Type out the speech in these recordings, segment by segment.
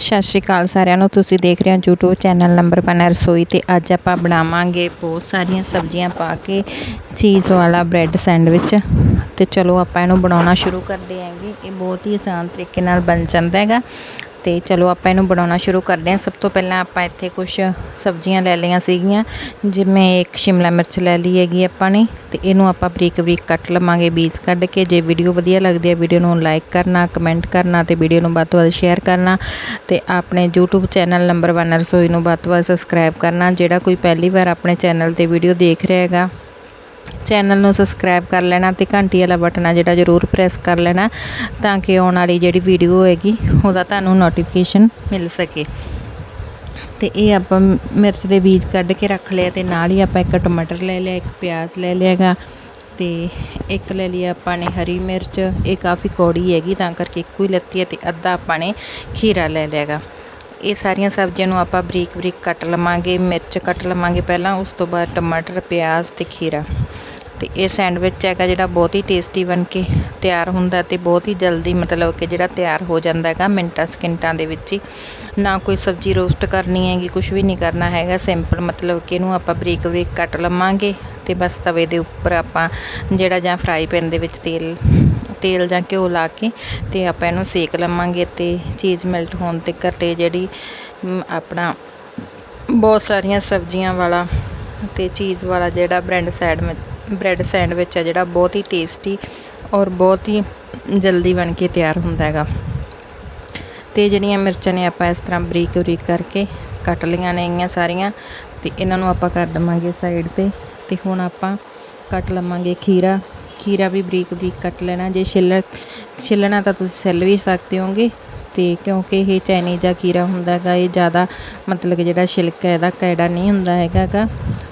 ਸਤਿ ਸ਼੍ਰੀ ਅਕਾਲ ਸਾਰਿਆਂ ਨੂੰ। ਤੁਸੀਂ ਦੇਖ ਰਹੇ ਹੋ YouTube ਚੈਨਲ ਨੰਬਰ 1 ਰਸੋਈ ਤੇ ਅੱਜ ਆਪਾਂ ਬਣਾਵਾਂਗੇ ਬਹੁਤ ਸਾਰੀਆਂ ਸਬਜ਼ੀਆਂ ਪਾ ਕੇ ਚੀਜ਼ ਵਾਲਾ ਬ੍ਰੈਡ ਸੈਂਡਵਿਚ। ਤੇ ਚਲੋ ਆਪਾਂ ਇਹਨੂੰ ਬਣਾਉਣਾ ਸ਼ੁਰੂ ਕਰਦੇ ਆਂਗੇ ਇਹ ਬਹੁਤ ਹੀ ਆਸਾਨ ਤਰੀਕੇ ਨਾਲ ਬਣ ਜਾਂਦਾ ਹੈਗਾ। ਅਤੇ ਚਲੋ ਆਪਾਂ ਇਹਨੂੰ ਬਣਾਉਣਾ ਸ਼ੁਰੂ ਕਰਦੇ ਹਾਂ। ਸਭ ਤੋਂ ਪਹਿਲਾਂ ਆਪਾਂ ਇੱਥੇ ਕੁਛ ਸਬਜ਼ੀਆਂ ਲੈ ਲਈਆਂ ਸੀਗੀਆਂ, ਜਿਵੇਂ ਇੱਕ ਸ਼ਿਮਲਾ ਮਿਰਚ ਲੈ ਲਈ ਹੈਗੀ ਆਪਾਂ ਨੇ ਅਤੇ ਇਹਨੂੰ ਆਪਾਂ ਬਰੀਕ ਬਰੀਕ ਕੱਟ ਲਵਾਂਗੇ ਬੀਜ ਕੱਢ ਕੇ। ਜੇ ਵੀਡੀਓ ਵਧੀਆ ਲੱਗਦੀ ਹੈ, ਵੀਡੀਓ ਨੂੰ ਲਾਈਕ ਕਰਨਾ, ਕਮੈਂਟ ਕਰਨਾ ਅਤੇ ਵੀਡੀਓ ਨੂੰ ਵੱਧ ਤੋਂ ਵੱਧ ਸ਼ੇਅਰ ਕਰਨਾ ਅਤੇ ਆਪਣੇ YouTube ਚੈਨਲ ਨੰਬਰ 1 ਰਸੋਈ ਨੂੰ ਵੱਧ ਤੋਂ ਵੱਧ ਸਬਸਕ੍ਰਾਈਬ ਕਰਨਾ, ਜਿਹੜਾ ਕੋਈ ਪਹਿਲੀ ਵਾਰ ਆਪਣੇ ਚੈਨਲ ਤੇ ਵੀਡੀਓ ਦੇਖ ਰਿਹਾ ਹੈਗਾ। ਚੈਨਲ ਨੂੰ ਸਬਸਕ੍ਰਾਈਬ ਕਰ ਲੈਣਾ ਤੇ ਘੰਟੀ ਵਾਲਾ ਬਟਨ ਆ ਜਿਹੜਾ ਜ਼ਰੂਰ ਪ੍ਰੈਸ ਕਰ ਲੈਣਾ ਤਾਂ ਕਿ ਆਉਣ ਵਾਲੀ ਜਿਹੜੀ ਵੀਡੀਓ ਹੈਗੀ ਉਹਦਾ ਤੁਹਾਨੂੰ ਨੋਟੀਫਿਕੇਸ਼ਨ ਮਿਲ ਸਕੇ। ਤੇ ਇਹ ਆਪਾਂ ਮਿਰਚ ਦੇ ਬੀਜ ਕੱਢ ਕੇ ਰੱਖ ਲਿਆ ਤੇ ਨਾਲ ਹੀ ਆਪਾਂ ਇੱਕ ਟਮਾਟਰ ਲੈ ਲਿਆ, ਇੱਕ ਪਿਆਜ਼ ਲੈ ਲਿਆਗਾ ਤੇ ਇੱਕ ਲੈ ਲਈ ਆਪਾਂ ਨੇ ਹਰੀ ਮਿਰਚ, ਇਹ ਕਾਫੀ ਕੌੜੀ ਹੈਗੀ ਤਾਂ ਕਰਕੇ ਇੱਕੋ ਹੀ ਲੱਤੀ ਹੈ ਤੇ ਅੱਧਾ ਆਪਾਂ ਨੇ ਖੀਰਾ ਲੈ ਲਿਆਗਾ ਇਹ ਸਾਰੀਆਂ ਸਬਜ਼ੀਆਂ ਨੂੰ ਆਪਾਂ ਬਰੀਕ ਬਰੀਕ ਕੱਟ ਲਵਾਂਗੇ, ਮਿਰਚ ਕੱਟ ਲਵਾਂਗੇ ਪਹਿਲਾਂ, ਉਸ ਤੋਂ ਬਾਅਦ ਟਮਾਟਰ, ਪਿਆਜ਼ ਤੇ ਖੀਰਾ। ਤੇ ਇਹ ਸੈਂਡਵਿਚ ਹੈਗਾ ਜਿਹੜਾ ਬਹੁਤ ਹੀ ਟੇਸਟੀ ਬਣ ਕੇ ਤਿਆਰ ਹੁੰਦਾ ਤੇ ਬਹੁਤ ਹੀ ਜਲਦੀ ਮਤਲਬ ਕਿ ਜਿਹੜਾ ਤਿਆਰ ਹੋ ਜਾਂਦਾ ਹੈਗਾ ਮਿੰਟਾਂ, ਸਕਿੰਟਾਂ ਦੇ ਵਿੱਚ ਹੀ। ਨਾ ਕੋਈ ਸਬਜ਼ੀ ਰੋਸਟ ਕਰਨੀ ਹੈਗੀ ਕੁਝ ਵੀ ਨਹੀਂ ਕਰਨਾ ਹੈਗਾ, ਸਿੰਪਲ ਮਤਲਬ ਕਿ ਇਹਨੂੰ ਆਪਾਂ ਬਰੀਕ ਬਰੀਕ ਕੱਟ ਲਵਾਂਗੇ ਤੇ ਬਸ ਤਵੇ ਦੇ ਉੱਪਰ ਆਪਾਂ ਜਿਹੜਾ ਜਾਂ ਫਰਾਈ ਪੈਨ ਦੇ ਵਿੱਚ ਤੇਲ ਤੇਲ ਜਾਂ ਘਿਓ ਲਾ ਕੇ ਤੇ ਆਪਾਂ ਇਹਨੂੰ ਸੇਕ ਲਵਾਂਗੇ ਤੇ ਚੀਜ਼ ਮੈਲਟ ਹੋਣ ਤੱਕ ਤੇ ਜਿਹੜੀ ਆਪਣਾ ਬਹੁਤ ਸਾਰੀਆਂ ਸਬਜ਼ੀਆਂ ਵਾਲਾ ਤੇ ਚੀਜ਼ ਵਾਲਾ ਜਿਹੜਾ ਬ੍ਰੈਡ ਸੈਡ ਬ੍ਰੈਡ ਸੈਂਡਵਿਚ ਹੈ ਜਿਹੜਾ ਬਹੁਤ ਹੀ ਟੇਸਟੀ ਔਰ ਬਹੁਤ ਹੀ ਜਲਦੀ ਬਣ ਕੇ ਤਿਆਰ ਹੁੰਦਾ ਹੈਗਾ। ਤੇ ਜਿਹੜੀਆਂ ਮਿਰਚਾਂ ਨੇ ਆਪਾਂ ਇਸ ਤਰ੍ਹਾਂ ਬਰੀਕ ਬਰੀਕ ਕਰਕੇ ਕੱਟ ਲਈਆਂ ਨੇ ਗੀਆਂ ਸਾਰੀਆਂ ਤੇ ਇਹਨਾਂ ਨੂੰ ਆਪਾਂ ਕਰ ਦਵਾਂਗੇ ਸਾਈਡ ਤੇ ਤੇ ਹੁਣ ਆਪਾਂ ਕੱਟ ਲਵਾਂਗੇ ਖੀਰਾ ਖੀਰਾ ਵੀ ਬਰੀਕ ਬਰੀਕ ਕੱਟ ਲੈਣਾ। ਜੇ ਛਿੱਲ ਛਿੱਲਣਾ ਤਾਂ ਤੁਸੀਂ ਛਿੱਲ ਵੀ ਸਕਦੇ ਹੋਗੇ। ਤੇ ਕਿਉਂਕਿ ਇਹ ਚਾਈਨੀਜ਼ ਆ ਖੀਰਾ ਹੁੰਦਾ ਹੈਗਾ, ਇਹ ਜ਼ਿਆਦਾ ਮਤਲਬ ਕਿ ਜਿਹੜਾ ਛਿਲਕਾ ਇਹਦਾ ਕੈੜਾ ਨਹੀਂ ਹੁੰਦਾ ਹੈਗਾ ਗਾ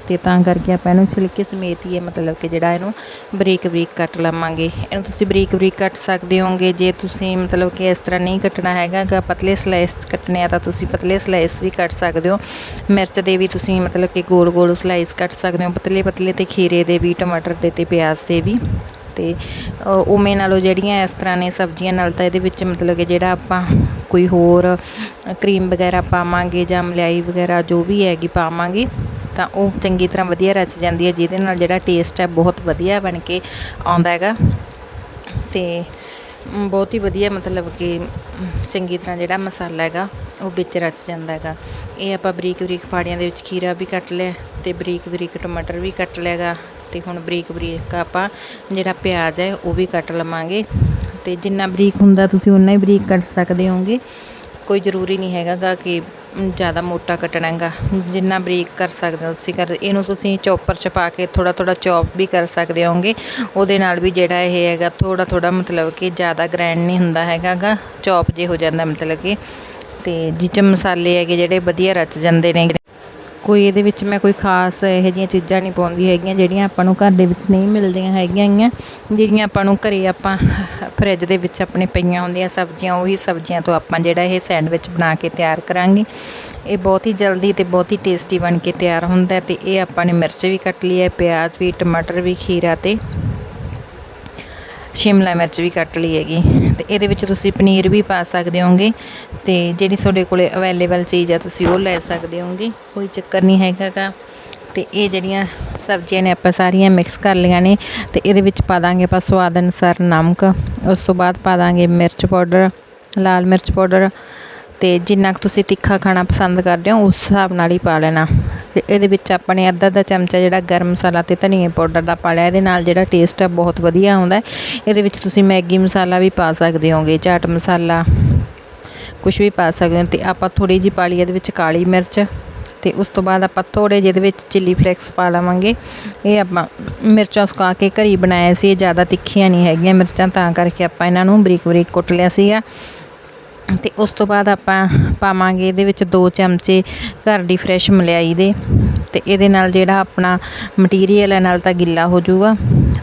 ਤੇ ਤਾਂ ਕਰਕੇ ਆਪਾਂ ਇਹਨੂੰ ਛਿਲਕੇ ਸਮੇਤ ਹੀ ਇਹ ਮਤਲਬ ਕਿ ਜਿਹੜਾ ਇਹਨੂੰ ਬਰੀਕ ਬਰੀਕ ਕੱਟ ਲਵਾਂਗੇ। ਇਹਨੂੰ ਤੁਸੀਂ ਬਰੀਕ ਬਰੀਕ ਕੱਟ ਸਕਦੇ ਹੋਗੇ ਜੇ ਤੁਸੀਂ ਮਤਲਬ ਕਿ ਇਸ ਤਰ੍ਹਾਂ ਨਹੀਂ ਕੱਟਣਾ ਹੈਗਾ ਗਾ ਪਤਲੇ ਸਲਾਈਸ ਕੱਟਣੇ ਆ ਤਾਂ ਤੁਸੀਂ ਪਤਲੇ ਸਲਾਈਸ ਵੀ ਕੱਟ ਸਕਦੇ ਹੋ। ਮਿਰਚ ਦੇ ਵੀ ਤੁਸੀਂ ਮਤਲਬ ਕਿ ਗੋਲ ਗੋਲ ਸਲਾਈਸ ਕੱਟ ਸਕਦੇ ਹੋ। ਪਤਲੇ ਪਤਲੇ ਤੇ ਖੀਰੇ ਦੇ ਵੀ, ਟਮਾਟਰ ਦੇ ਤੇ ਪਿਆਜ਼ ਦੇ ਵੀ। ਤੇ ਉਵੇਂ ਨਾਲੋਂ ਜਿਹੜੀਆਂ ਇਸ ਤਰ੍ਹਾਂ ਨੇ ਸਬਜ਼ੀਆਂ, ਨਾਲ ਤਾਂ ਇਹਦੇ ਵਿੱਚ ਮਤਲਬ ਕਿ ਜਿਹੜਾ ਆਪਾਂ ਕੋਈ ਹੋਰ ਕਰੀਮ ਵਗੈਰਾ ਪਾਵਾਂਗੇ ਜਾਂ ਮਲਾਈ ਵਗੈਰਾ ਜੋ ਵੀ ਹੈਗੀ ਪਾਵਾਂਗੇ, ਤਾਂ ਉਹ ਚੰਗੀ ਤਰ੍ਹਾਂ ਵਧੀਆ ਰਚ ਜਾਂਦੀ ਹੈ, ਜਿਹਦੇ ਨਾਲ ਜਿਹੜਾ ਟੇਸਟ ਹੈ ਬਹੁਤ ਵਧੀਆ ਬਣ ਕੇ ਆਉਂਦਾ ਹੈਗਾ। ਤੇ ਬਹੁਤ ਹੀ ਵਧੀਆ ਮਤਲਬ ਕਿ ਚੰਗੀ ਤਰ੍ਹਾਂ ਜਿਹੜਾ ਮਸਾਲਾ ਹੈਗਾ, ਉਹ ਵਿੱਚ ਰਚ ਜਾਂਦਾ ਹੈਗਾ। ਇਹ ਆਪਾਂ ਬਰੀਕ ਬਰੀਕ ਫਾੜੀਆਂ ਦੇ ਵਿੱਚ ਖੀਰਾ ਵੀ ਕੱਟ ਲਿਆ ਤੇ ਬਰੀਕ ਬਰੀਕ ਟਮਾਟਰ ਵੀ ਕੱਟ ਲਿਆਗਾ ਤੇ ਹੁਣ ਬਰੀਕ ਬਰੀਕ ਆਪਾਂ ਜਿਹੜਾ ਪਿਆਜ਼ ਹੈ ਉਹ ਵੀ ਕੱਟ ਲਵਾਂਗੇ। ਤੇ ਜਿੰਨਾ ਬਰੀਕ ਹੁੰਦਾ ਤੁਸੀਂ ਉਨਾ ਹੀ ਬਰੀਕ ਕੱਟ ਸਕਦੇ ਹੋਗੇ ਕੋਈ ਜ਼ਰੂਰੀ ਨਹੀਂ ਹੈਗਾ ਗਾ ਕਿ ਜ਼ਿਆਦਾ ਮੋਟਾ ਕੱਟਣਾ ਹੈਗਾ ਜਿੰਨਾ ਬਰੀਕ ਕਰ ਸਕਦੇ ਹੋ ਤੁਸੀਂ ਕਰ, ਇਹਨੂੰ ਤੁਸੀਂ ਚੌਪਰ 'ਚ ਪਾ ਕੇ ਥੋੜਾ ਥੋੜਾ ਚੌਪ ਵੀ ਕਰ ਸਕਦੇ ਹੋਗੇ ਉਹਦੇ ਨਾਲ ਵੀ ਜਿਹੜਾ ਇਹ ਹੈਗਾ ਥੋੜਾ ਥੋੜਾ ਮਤਲਬ ਕਿ ਜ਼ਿਆਦਾ ਗ੍ਰੈਂਡ ਨਹੀਂ ਹੁੰਦਾ ਹੈਗਾ ਗਾ ਚੌਪ ਜੇ ਹੋ ਜਾਂਦਾ ਮਤਲਬ ਕਿ। ਤੇ ਜਿਹ ਮਸਾਲੇ ਹੈਗੇ ਜਿਹੜੇ ਵਧੀਆ ਰਚ ਜਾਂਦੇ ਨੇ ਕੋਈ ਇਹਦੇ ਵਿੱਚ ਮੈਂ ਕੋਈ ਖਾਸ ਇਹੋ ਜਿਹੀਆਂ ਚੀਜ਼ਾਂ ਨਹੀਂ ਪਾਉਂਦੀ ਹੈਗੀਆਂ, ਜਿਹੜੀਆਂ ਆਪਾਂ ਨੂੰ ਘਰ ਦੇ ਵਿੱਚ ਨਹੀਂ ਮਿਲਦੀਆਂ ਹੈਗੀਆਂ ਗੀਆਂ ਜਿਹੜੀਆਂ ਆਪਾਂ ਨੂੰ ਘਰੇ ਆਪਾਂ ਫਰਿੱਜ ਦੇ ਵਿੱਚ ਆਪਣੇ ਪਈਆਂ ਹੁੰਦੀਆਂ ਸਬਜ਼ੀਆਂ, ਉਹੀ ਸਬਜ਼ੀਆਂ ਤੋਂ ਆਪਾਂ ਜਿਹੜਾ ਇਹ ਸੈਂਡਵਿਚ ਬਣਾ ਕੇ ਤਿਆਰ ਕਰਾਂਗੇ। ਇਹ ਬਹੁਤ ਹੀ ਜਲਦੀ ਤੇ ਬਹੁਤ ਹੀ ਟੇਸਟੀ ਬਣ ਕੇ ਤਿਆਰ ਹੁੰਦਾ ਹੈ ਤੇ ਇਹ ਆਪਾਂ ਨੇ ਮਿਰਚ ਵੀ ਕੱਟ ਲਈ ਹੈ, ਪਿਆਜ਼ ਵੀ, ਟਮਾਟਰ ਵੀ, ਖੀਰਾ ਤੇ ਸ਼ਿਮਲਾ ਮਿਰਚ ਵੀ ਕੱਟ ਲਈ ਹੈਗੀ। ਤੇ ਇਹਦੇ ਵਿੱਚ ਤੁਸੀਂ ਪਨੀਰ ਵੀ ਪਾ ਸਕਦੇ ਹੋਗੇ ਤੇ ਜਿਹੜੀ ਤੁਹਾਡੇ ਕੋਲੇ ਅਵੇਲੇਬਲ ਚੀਜ਼ ਆ, ਤੁਸੀਂ ਉਹ ਲੈ ਸਕਦੇ ਹੋਗੇ, ਕੋਈ ਚੱਕਰ ਨਹੀਂ ਹੈਗਾ ਗਾ ਤੇ ਇਹ ਜਿਹੜੀਆਂ ਸਬਜ਼ੀਆਂ ਨੇ, ਆਪਾਂ ਸਾਰੀਆਂ ਮਿਕਸ ਕਰ ਲਈਆਂ ਨੇ। ਤੇ ਇਹਦੇ ਵਿੱਚ ਪਾ ਦਾਂਗੇ ਆਪਾਂ ਸਵਾਦ ਅਨੁਸਾਰ ਨਮਕ, ਉਸ ਤੋਂ ਬਾਅਦ ਪਾ ਦਾਂਗੇ ਮਿਰਚ ਪਾਊਡਰ, ਲਾਲ ਮਿਰਚ ਪਾਊਡਰ ਅਤੇ ਜਿੰਨਾ ਕੁ ਤੁਸੀਂ ਤਿੱਖਾ ਖਾਣਾ ਪਸੰਦ ਕਰਦੇ ਹੋ, ਉਸ ਹਿਸਾਬ ਨਾਲ ਹੀ ਪਾ ਲੈਣਾ। ਅਤੇ ਇਹਦੇ ਵਿੱਚ ਆਪਾਂ ਨੇ ਅੱਧਾ ਅੱਧਾ ਚਮਚਾ ਜਿਹੜਾ ਗਰਮ ਮਸਾਲਾ ਅਤੇ ਧਨੀਏ ਪਾਊਡਰ ਦਾ ਪਾ ਲਿਆ। ਇਹਦੇ ਨਾਲ ਜਿਹੜਾ ਟੇਸਟ ਆ ਬਹੁਤ ਵਧੀਆ ਆਉਂਦਾ ਇਹਦੇ ਵਿੱਚ ਤੁਸੀਂ ਮੈਗੀ ਮਸਾਲਾ ਵੀ ਪਾ ਸਕਦੇ ਹੋਗੇ, ਚਾਟ ਮਸਾਲਾ ਕੁਛ ਵੀ ਪਾ ਸਕਦੇ ਹੋ। ਅਤੇ ਆਪਾਂ ਥੋੜ੍ਹੀ ਜਿਹੀ ਪਾ ਲਈ ਇਹਦੇ ਵਿੱਚ ਕਾਲੀ ਮਿਰਚ। ਅਤੇ ਉਸ ਤੋਂ ਬਾਅਦ ਆਪਾਂ ਥੋੜ੍ਹੇ ਜਿਹੇ ਇਹਦੇ ਵਿੱਚ ਚਿੱਲੀ ਫਲੇਕਸ ਪਾ ਲਵਾਂਗੇ। ਇਹ ਆਪਾਂ ਮਿਰਚਾਂ ਸੁਕਾ ਕੇ ਘਰੀ ਬਣਾਇਆ ਸੀ, ਇਹ ਜ਼ਿਆਦਾ ਤਿੱਖੀਆਂ ਨਹੀਂ ਹੈਗੀਆਂ ਮਿਰਚਾਂ। ਤਾਂ ਕਰਕੇ ਆਪਾਂ ਇਹਨਾਂ ਨੂੰ ਬਰੀਕ ਬਰੀਕ ਕੁੱਟ ਲਿਆ ਸੀਗਾ। ਤੇ ਉਸ ਤੋਂ ਬਾਅਦ ਆਪਾਂ ਪਾਵਾਂਗੇ ਇਹਦੇ ਵਿੱਚ ਦੋ ਚਮਚੇ ਘਰ ਦੀ ਫਰੈਸ਼ ਮਲਾਈ ਦੇ ਅਤੇ ਇਹਦੇ ਨਾਲ ਜਿਹੜਾ ਆਪਣਾ ਮਟੀਰੀਅਲ ਹੈ ਨਾਲ ਤਾਂ ਗਿੱਲਾ ਹੋ ਜਾਊਗਾ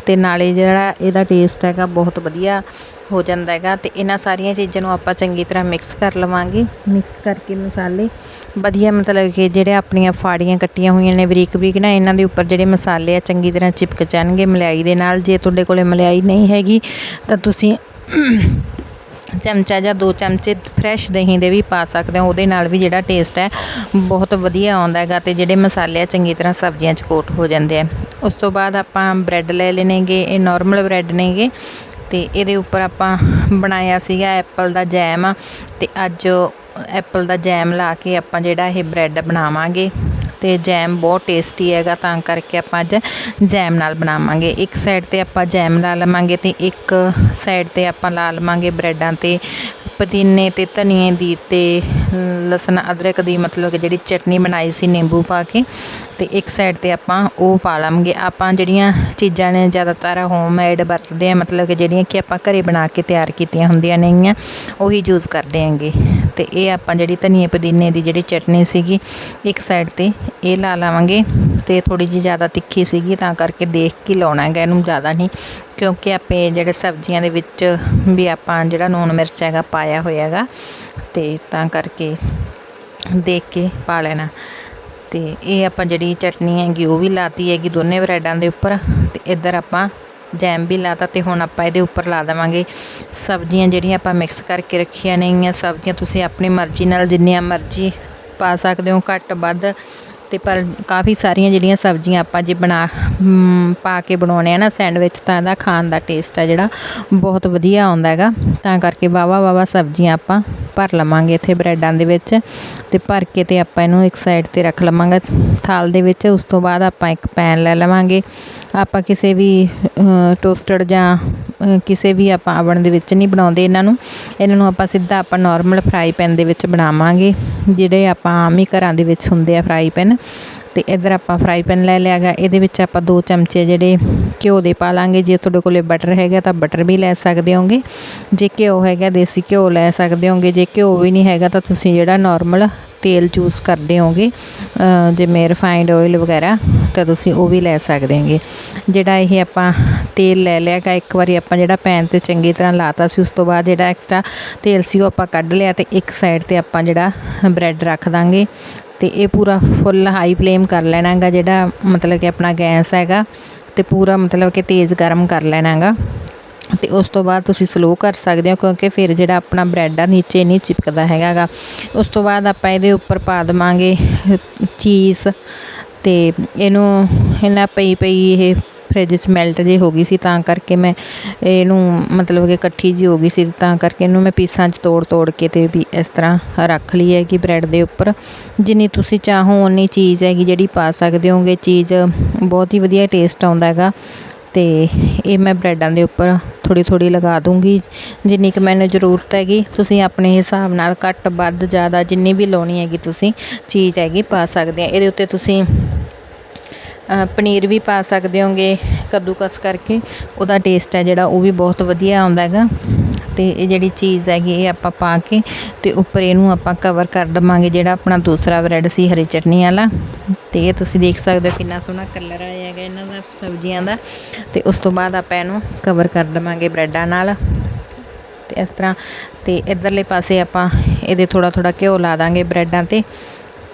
ਤੇ ਨਾਲੇ ਜਿਹੜਾ ਇਹਦਾ ਟੇਸਟ ਹੈਗਾ ਬਹੁਤ ਵਧੀਆ ਹੋ ਜਾਂਦਾ ਹੈਗਾ ਅਤੇ ਇਹਨਾਂ ਸਾਰੀਆਂ ਚੀਜ਼ਾਂ ਨੂੰ ਆਪਾਂ ਚੰਗੀ ਤਰ੍ਹਾਂ ਮਿਕਸ ਕਰ ਲਵਾਂਗੇ। ਮਿਕਸ ਕਰਕੇ ਮਸਾਲੇ ਵਧੀਆ ਮਤਲਬ ਕਿ ਜਿਹੜੇ ਆਪਣੀਆਂ ਫਾੜੀਆਂ ਕੱਟੀਆਂ ਹੋਈਆਂ ਨੇ ਬਰੀਕ ਬਰੀਕ ਨਾ ਇਹਨਾਂ ਦੇ ਉੱਪਰ ਜਿਹੜੇ ਮਸਾਲੇ ਆ ਚੰਗੀ ਤਰ੍ਹਾਂ ਚਿਪਕ ਜਾਣਗੇ ਮਲਾਈ ਦੇ ਨਾਲ। ਜੇ ਤੁਹਾਡੇ ਕੋਲੇ ਮਲਾਈ ਨਹੀਂ ਹੈਗੀ ਤਾਂ ਤੁਸੀਂ ਚਮਚਾ ਜਾਂ ਦੋ ਚਮਚੇ ਫਰੈਸ਼ ਦਹੀਂ ਦੇ ਵੀ ਪਾ ਸਕਦੇ ਹੋ। ਉਹਦੇ ਨਾਲ ਵੀ ਜਿਹੜਾ ਟੇਸਟ ਹੈ, ਬਹੁਤ ਵਧੀਆ ਆਉਂਦਾ ਹੈਗਾ ਤੇ ਜਿਹੜੇ ਮਸਾਲੇ ਆ ਚੰਗੀ ਤਰ੍ਹਾਂ ਸਬਜ਼ੀਆਂ 'ਚ ਕੋਟ ਹੋ ਜਾਂਦੇ ਆ। ਉਸ ਤੋਂ ਬਾਅਦ ਆਪਾਂ ਬ੍ਰੈਡ ਲੈ ਲੈਣੇਗੇ ਇਹ ਨਾਰਮਲ ਬ੍ਰੈਡ ਨੇਗੇ ਤੇ ਇਹਦੇ ਉੱਪਰ ਆਪਾਂ ਬਣਾਇਆ ਸੀਗਾ ਐਪਲ ਦਾ ਜੈਮ ਤੇ ਅੱਜ ਐਪਲ ਦਾ ਜੈਮ ਲਾ ਕੇ ਆਪਾਂ ਜਿਹੜਾ ਇਹ ਬ੍ਰੈਡ ਬਣਾਵਾਂਗੇ ਤੇ ਜੈਮ ਬਹੁਤ ਟੇਸਟੀ ਹੈਗਾ, ਤਾਂ ਕਰਕੇ ਆਪਾਂ ਅੱਜ ਜੈਮ ਨਾਲ ਬਣਾਵਾਂਗੇ। ਇੱਕ ਸਾਈਡ ਤੇ ਆਪਾਂ ਜੈਮ ਲਾ ਲਵਾਂਗੇ ਤੇ ਇੱਕ ਸਾਈਡ ਤੇ ਆਪਾਂ ਲਾ ਲਵਾਂਗੇ ਬ੍ਰੈਡਾਂ ਤੇ, ਪੁਦੀਨੇ ਤੇ ਧਨੀਏ ਦੀ ਤੇ ਲਸਣ, ਅਦਰਕ ਦੀ ਮਤਲਬ ਕਿ ਜਿਹੜੀ ਚਟਨੀ ਬਣਾਈ ਸੀ ਨਿੰਬੂ ਪਾ ਕੇ ਤੇ ਇੱਕ ਸਾਈਡ ਤੇ ਆਪਾਂ ਉਹ ਪਾ ਲਾਂਗੇ। ਆਪਾਂ ਜਿਹੜੀਆਂ ਚੀਜ਼ਾਂ ਨੇ ਜ਼ਿਆਦਾਤਰ ਹੋਮਮੇਡ ਵਰਤਦੇ ਆ ਮਤਲਬ ਕਿ ਜਿਹੜੀਆਂ ਕਿ ਆਪਾਂ ਘਰੇ ਬਣਾ ਕੇ ਤਿਆਰ ਕੀਤੀਆਂ ਹੁੰਦੀਆਂ ਨੇਗੀਆਂ, ਉਹੀ ਯੂਜ਼ ਕਰਦੇ ਆਂਗੇ ਤੇ ਇਹ ਆਪਾਂ ਜਿਹੜੀ ਧਨੀਏ ਪੁਦੀਨੇ ਦੀ ਜਿਹੜੀ ਚਟਨੀ ਸੀਗੀ, ਇੱਕ ਸਾਈਡ ਤੇ ਇਹ ਲਾ ਲਾਵਾਂਗੇ ਤੇ ਥੋੜੀ ਜਿਹੀ ਜ਼ਿਆਦਾ ਤਿੱਖੀ ਸੀਗੀ, ਤਾਂ ਕਰਕੇ ਦੇਖ ਕੇ ਲਾਉਣਾ ਹੈਗਾ ਇਹਨੂੰ ਜ਼ਿਆਦਾ ਨਹੀਂ, ਕਿਉਂਕਿ ਆਪੇ ਜਿਹੜੇ ਸਬਜ਼ੀਆਂ ਦੇ ਵਿੱਚ ਵੀ ਆਪਾਂ ਜਿਹੜਾ ਨੂਣ ਮਿਰਚ ਹੈਗਾ ਪਾਇਆ ਹੋਇਆ ਹੈਗਾ ਅਤੇ ਤਾਂ ਕਰਕੇ ਦੇਖ ਕੇ ਪਾ ਲੈਣਾ। ਤੇ ਇਹ ਆਪਾਂ ਜਿਹੜੀ ਚਟਨੀ ਹੈਗੀ ਉਹ ਵੀ ਲਾਤੀ ਹੈਗੀ ਦੋਨੇ ਬ੍ਰੈਡਾਂ ਦੇ ਉੱਪਰ ਤੇ ਇੱਧਰ ਆਪਾਂ ਜੈਮ ਵੀ ਲਾਤਾ ਤੇ ਹੁਣ ਆਪਾਂ ਇਹਦੇ ਉੱਪਰ ਲਾ ਦੇਵਾਂਗੇ। ਸਬਜ਼ੀਆਂ ਜਿਹੜੀਆਂ ਆਪਾਂ ਮਿਕਸ ਕਰਕੇ ਰੱਖੀਆਂ ਨੇਗੀਆਂ ਸਬਜ਼ੀਆਂ ਤੁਸੀਂ ਆਪਣੀ ਮਰਜ਼ੀ ਨਾਲ ਜਿੰਨੀਆਂ ਮਰਜ਼ੀ ਪਾ ਸਕਦੇ ਹੋ, ਘੱਟ, ਵੱਧ ਤੇ ਪਰ ਕਾਫੀ ਸਾਰੀਆਂ ਜਿਹੜੀਆਂ ਸਬਜ਼ੀਆਂ ਆਪਾਂ ਜੇ ਬਣਾ ਪਾ ਕੇ ਬਣਾਉਣੇ ਆ ਨਾ ਸੈਂਡਵਿਚ ਤਾਂ ਇਹਦਾ ਖਾਣ ਦਾ ਟੇਸਟ ਆ ਜਿਹੜਾ ਬਹੁਤ ਵਧੀਆ ਆਉਂਦਾ ਹੈਗਾ। ਤਾਂ ਕਰਕੇ ਵਾਵਾ ਵਾਵਾ ਸਬਜ਼ੀਆਂ ਆਪਾਂ ਭਰ ਲਵਾਂਗੇ ਇੱਥੇ ਬ੍ਰੈਡਾਂ ਦੇ ਵਿੱਚ ਤੇ ਭਰ ਕੇ ਤੇ ਆਪਾਂ ਇਹਨੂੰ ਇੱਕ ਸਾਈਡ ਤੇ ਰੱਖ ਲਵਾਂਗੇ। ਥਾਲ ਦੇ ਵਿੱਚ ਉਸ ਤੋਂ ਬਾਅਦ ਆਪਾਂ ਇੱਕ ਪੈਨ ਲੈ ਲਵਾਂਗੇ। ਆਪਾਂ ਕਿਸੇ ਵੀ ਟੋਸਟਡ ਜਾਂ ਕਿਸੇ ਵੀ ਆਪਾਂ ਅਵਣ ਦੇ ਵਿੱਚ ਨਹੀਂ ਬਣਾਉਂਦੇ ਇਹਨਾਂ ਨੂੰ। ਇਹਨਾਂ ਨੂੰ ਆਪਾਂ ਸਿੱਧਾ ਆਪਾਂ ਨਾਰਮਲ ਫਰਾਈ ਪੈਨ ਦੇ ਵਿੱਚ ਬਣਾਵਾਂਗੇ। ਜਿਹੜੇ ਆਪਾਂ ਆਮ ਹੀ ਘਰਾਂ ਦੇ ਵਿੱਚ ਹੁੰਦੇ ਆ ਫਰਾਈ ਪੈਨ ਤੇ ਇਧਰ ਆਪਾਂ ਫਰਾਈ ਪੈਨ ਲੈ ਲਿਆ ਗਾ। ਇਹਦੇ ਵਿੱਚ ਆਪਾਂ ਦੋ ਚਮਚੇ ਜਿਹੜੇ ਘਿਓ ਦੇ ਪਾ ਲਾਂਗੇ। ਜੇ ਤੁਹਾਡੇ ਕੋਲੇ ਬਟਰ ਹੈਗਾ ਤਾਂ ਬਟਰ ਵੀ ਲੈ ਸਕਦੇ ਹੋਗੇ। ਜੇ ਘਿਓ ਹੈਗਾ, ਦੇਸੀ ਘਿਓ ਲੈ ਸਕਦੇ ਹੋਗੇ। ਜੇ ਘਿਓ ਵੀ ਨਹੀਂ ਹੈਗਾ ਤਾਂ ਤੁਸੀਂ ਜਿਹੜਾ ਨਾਰਮਲ ਤੇਲ ਚੂਸ ਕਰਦੇ ਹੋਗੇ ਜਿਵੇਂ ਰਿਫਾਈਨਡ ਆਇਲ ਵਗੈਰਾ, ਤਾਂ ਤੁਸੀਂ ਉਹ ਵੀ ਲੈ ਸਕਦੇ ਹੋਗੇ। ਜਿਹੜਾ ਇਹ ਆਪਾਂ ਤੇਲ ਲੈ ਲਿਆ ਗਾ, ਇੱਕ ਵਾਰੀ ਆਪਾਂ ਜਿਹੜਾ ਪੈਨ ਤੇ ਚੰਗੀ ਤਰ੍ਹਾਂ ਲਾਤਾ ਸੀ, ਉਸ ਤੋਂ ਬਾਅਦ ਜਿਹੜਾ ਐਕਸਟਰਾ ਤੇਲ ਸੀ, ਉਹ ਆਪਾਂ ਕੱਢ ਲਿਆ ਤੇ ਇੱਕ ਸਾਈਡ ਤੇ ਆਪਾਂ ਜਿਹੜਾ ਬ੍ਰੈਡ ਰੱਖ ਦਾਂਗੇ। ਤੇ ਇਹ ਪੂਰਾ ਫੁੱਲ ਹਾਈ ਫਲੇਮ ਕਰ ਲੈਣਾ ਹੈਗਾ ਜਿਹੜਾ ਮਤਲਬ ਕਿ ਆਪਣਾ ਗੈਸ ਹੈਗਾ, ਤੇ ਪੂਰਾ ਮਤਲਬ ਕਿ ਤੇਜ਼ ਗਰਮ ਕਰ ਲੈਣਾ ਹੈਗਾ ਤੇ ਉਸ ਤੋਂ ਬਾਅਦ ਤੁਸੀਂ ਸਲੋ ਕਰ ਸਕਦੇ ਹੋ, ਕਿਉਂਕਿ ਫਿਰ ਜਿਹੜਾ ਆਪਣਾ ਬ੍ਰੈਡ ਆ, ਨੀਚੇ ਨਹੀਂ ਚਿਪਕਦਾ ਹੈਗਾ ਗਾ ਉਸ ਤੋਂ ਬਾਅਦ ਆਪਾਂ ਇਹਦੇ ਉੱਪਰ ਪਾ ਦੇਵਾਂਗੇ ਚੀਜ਼ ਤੇ ਇਹਨੂੰ, ਇਹਨਾਂ ਪਈ ਪਈ ਇਹ ਫ੍ਰਿਜ 'ਚ ਮੈਲਟ ਜਿਹੀ ਹੋ ਗਈ ਸੀ ਤਾਂ ਕਰਕੇ ਮੈਂ ਇਹਨੂੰ ਮਤਲਬ ਕਿ ਇਕੱਠੀ ਜਿਹੀ ਹੋ ਗਈ ਸੀ ਤਾਂ ਕਰਕੇ ਇਹਨੂੰ ਮੈਂ ਪੀਸਾਂ 'ਚ ਤੋੜ ਤੋੜ ਕੇ ਤੇ ਵੀ ਇਸ ਤਰ੍ਹਾਂ ਰੱਖ ਲਈ ਹੈਗੀ ਬ੍ਰੈਡ ਦੇ ਉੱਪਰ। ਜਿੰਨੀ ਤੁਸੀਂ ਚਾਹੋ ਉਨੀ ਚੀਜ਼ ਹੈਗੀ ਜਿਹੜੀ ਪਾ ਸਕਦੇ ਹੋਗੇ। ਚੀਜ਼ ਬਹੁਤ ਹੀ ਵਧੀਆ ਟੇਸਟ ਆਉਂਦਾ ਹੈਗਾ ਅਤੇ ਇਹ ਮੈਂ ਬ੍ਰੈਡਾਂ ਦੇ ਉੱਪਰ ਥੋੜ੍ਹੀ ਥੋੜ੍ਹੀ ਲਗਾ ਦੂੰਗੀ। ਜਿੰਨੀ ਕੁ ਮੈਨੂੰ ਜ਼ਰੂਰਤ ਹੈਗੀ, ਤੁਸੀਂ ਆਪਣੇ ਹਿਸਾਬ ਨਾਲ ਘੱਟ ਵੱਧ ਜ਼ਿਆਦਾ ਜਿੰਨੀ ਵੀ ਲਾਉਣੀ ਹੈਗੀ ਤੁਸੀਂ ਚੀਜ਼ ਹੈਗੀ ਪਾ ਸਕਦੇ ਆ। ਇਹਦੇ ਉੱਤੇ ਤੁਸੀਂ ਪਨੀਰ ਵੀ ਪਾ ਸਕਦੇ ਹੋਗੇ ਕੱਦੂਕਸ ਕਰਕੇ। ਉਹਦਾ ਟੇਸਟ ਹੈ ਜਿਹੜਾ, ਉਹ ਵੀ ਬਹੁਤ ਵਧੀਆ ਆਉਂਦਾ ਹੈਗਾ। ਅਤੇ ਇਹ ਜਿਹੜੀ ਚੀਜ਼ ਹੈਗੀ, ਇਹ ਆਪਾਂ ਪਾ ਕੇ ਅਤੇ ਉੱਪਰ ਇਹਨੂੰ ਆਪਾਂ ਕਵਰ ਕਰ ਦੇਵਾਂਗੇ, ਜਿਹੜਾ ਆਪਣਾ ਦੂਸਰਾ ਬ੍ਰੈਡ ਸੀ ਹਰੀ ਚਟਨੀ ਵਾਲਾ। ਅਤੇ ਇਹ ਤੁਸੀਂ ਦੇਖ ਸਕਦੇ ਹੋ ਕਿੰਨਾ ਸੋਹਣਾ ਕਲਰ ਆਇਆ ਹੈਗਾ ਇਹਨਾਂ ਦਾ, ਸਬਜ਼ੀਆਂ ਦਾ। ਅਤੇ ਉਸ ਤੋਂ ਬਾਅਦ ਆਪਾਂ ਇਹਨੂੰ ਕਵਰ ਕਰ ਦੇਵਾਂਗੇ ਬ੍ਰੈਡਾਂ ਨਾਲ। ਅਤੇ ਇਸ ਤਰ੍ਹਾਂ ਅਤੇ ਇਧਰਲੇ ਪਾਸੇ ਆਪਾਂ ਇਹਦੇ ਥੋੜਾ ਥੋੜਾ ਘਿਓ ਲਾ ਦਾਂਗੇ ਬ੍ਰੈਡਾਂ ਤੇ।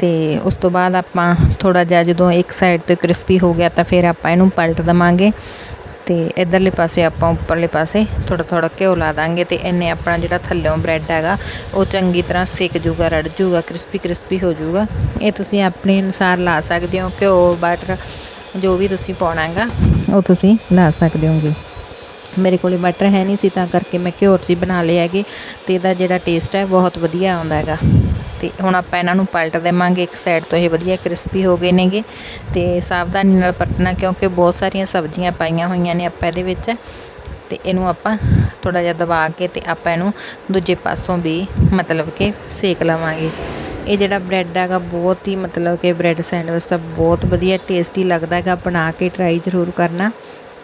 ਅਤੇ ਉਸ ਤੋਂ ਬਾਅਦ ਆਪਾਂ ਥੋੜ੍ਹਾ ਜਿਹਾ ਜਦੋਂ ਇੱਕ ਸਾਈਡ ਤੇ ਕ੍ਰਿਸਪੀ ਹੋ ਗਿਆ ਤਾਂ ਫਿਰ ਆਪਾਂ ਇਹਨੂੰ ਪਲਟ ਦੇਵਾਂਗੇ ਅਤੇ ਇੱਧਰਲੇ ਪਾਸੇ ਆਪਾਂ ਉੱਪਰਲੇ ਪਾਸੇ ਥੋੜ੍ਹਾ ਥੋੜ੍ਹਾ ਘਿਓ ਲਾ ਦਾਂਗੇ ਅਤੇ ਇਹਨੇ ਆਪਣਾ ਜਿਹੜਾ ਥੱਲਿਓਂ ਬ੍ਰੈਡ ਹੈਗਾ, ਉਹ ਚੰਗੀ ਤਰ੍ਹਾਂ ਸਿੱਕ ਜੂਗਾ ਰੜ ਜੂਗਾ ਕ੍ਰਿਸਪੀ ਕ੍ਰਿਸਪੀ ਹੋ ਜੂਗਾ ਇਹ ਤੁਸੀਂ ਆਪਣੇ ਅਨੁਸਾਰ ਲਾ ਸਕਦੇ ਹੋ ਘਿਓ ਬਟਰ ਜੋ ਵੀ ਤੁਸੀਂ ਪਾਉਣਾ ਹੈਗਾ, ਉਹ ਤੁਸੀਂ ਲਾ ਸਕਦੇ ਹੋਗੇ। ਮੇਰੇ ਕੋਲੇ ਬਟਰ ਹੈ ਨਹੀਂ ਸੀ ਤਾਂ ਕਰਕੇ ਮੈਂ ਘਿਓ 'ਚ ਹੀ ਬਣਾ ਲਿਆ ਹੈਗੇ ਅਤੇ ਇਹਦਾ ਜਿਹੜਾ ਟੇਸਟ ਹੈ ਬਹੁਤ ਵਧੀਆ ਆਉਂਦਾ ਹੈਗਾ। ਤੇ ਹੁਣ ਆਪਾਂ ਇਹਨਾਂ ਨੂੰ ਪਲਟ ਦੇਵਾਂਗੇ। ਇੱਕ ਸਾਈਡ ਤੋਂ ਇਹ ਵਧੀਆ ਕ੍ਰਿਸਪੀ ਹੋ ਗਏ ਨੇਗੇ ਤੇ ਸਾਵਧਾਨੀ ਨਾਲ ਪਲਟਣਾ ਕਿਉਂਕਿ ਬਹੁਤ ਸਾਰੀਆਂ ਸਬਜ਼ੀਆਂ ਪਾਈਆਂ ਹੋਈਆਂ ਨੇ ਆਪਾਂ ਇਹਦੇ ਵਿੱਚ। ਤੇ ਇਹਨੂੰ ਆਪਾਂ ਥੋੜਾ ਜਿਹਾ ਦਬਾ ਕੇ ਤੇ ਆਪਾਂ ਇਹਨੂੰ ਦੂਜੇ ਪਾਸੋਂ ਵੀ ਮਤਲਬ ਕਿ ਸੇਕ ਲਵਾਂਗੇ। ਇਹ ਜਿਹੜਾ ਬ੍ਰੈਡ ਹੈਗਾ ਬਹੁਤ ਹੀ ਮਤਲਬ ਕਿ ਬ੍ਰੈਡ ਸੈਂਡਵਿਚ ਦਾ ਬਹੁਤ ਵਧੀਆ ਟੇਸਟੀ ਲੱਗਦਾ ਹੈਗਾ। ਬਣਾ ਕੇ ਟਰਾਈ ਜ਼ਰੂਰ ਕਰਨਾ।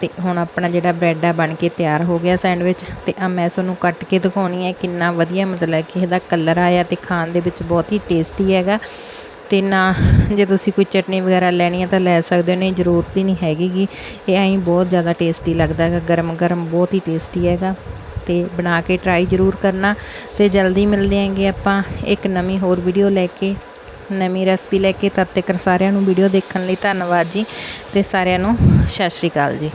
ਤੇ ਹੁਣ ਆਪਣਾ ਜਿਹੜਾ ਬ੍ਰੈਡ ਆ ਬਣ ਕੇ ਤਿਆਰ ਹੋ ਗਿਆ ਸੈਂਡਵਿਚ ਤੇ ਆ ਮੈਂ ਤੁਹਾਨੂੰ ਕੱਟ ਕੇ ਦਿਖਾਉਣੀ ਹੈ ਕਿੰਨਾ ਵਧੀਆ ਮਤਲਬ ਕਿ ਇਹਦਾ ਕਲਰ ਆਇਆ ਤੇ ਖਾਣ ਦੇ ਵਿੱਚ ਬਹੁਤ ਹੀ ਟੇਸਟੀ ਹੈਗਾ। ਤੇ ਨਾ ਜੇ ਤੁਸੀਂ ਕੋਈ ਚਟਨੀ ਵਗੈਰਾ ਲੈਣੀ ਹੈ ਤਾਂ ਲੈ ਸਕਦੇ ਹੋ, ਨਹੀਂ ਜ਼ਰੂਰਤ ਹੀ ਨਹੀਂ ਹੈਗੀ ਇਹ ਐਂ ਬਹੁਤ ਜ਼ਿਆਦਾ ਟੇਸਟੀ ਲੱਗਦਾ ਹੈਗਾ ਗਰਮ ਗਰਮ ਬਹੁਤ ਹੀ ਟੇਸਟੀ ਹੈਗਾ। ਤੇ ਬਣਾ ਕੇ ਟਰਾਈ ਜ਼ਰੂਰ ਕਰਨਾ ਤੇ ਜਲਦੀ ਮਿਲਦੇ ਆਂਗੇ ਆਪਾਂ ਇੱਕ ਨਵੀਂ ਹੋਰ ਵੀਡੀਓ ਲੈ ਕੇ। ਨਵੀਂ ਰੈਸਪੀ ਲੈ ਕੇ ਤਦ ਤੱਕ ਸਾਰਿਆਂ ਨੂੰ ਵੀਡੀਓ ਦੇਖਣ ਲਈ ਧੰਨਵਾਦ ਜੀ ਅਤੇ ਸਾਰਿਆਂ ਨੂੰ ਸਤਿ ਸ਼੍ਰੀ ਅਕਾਲ ਜੀ।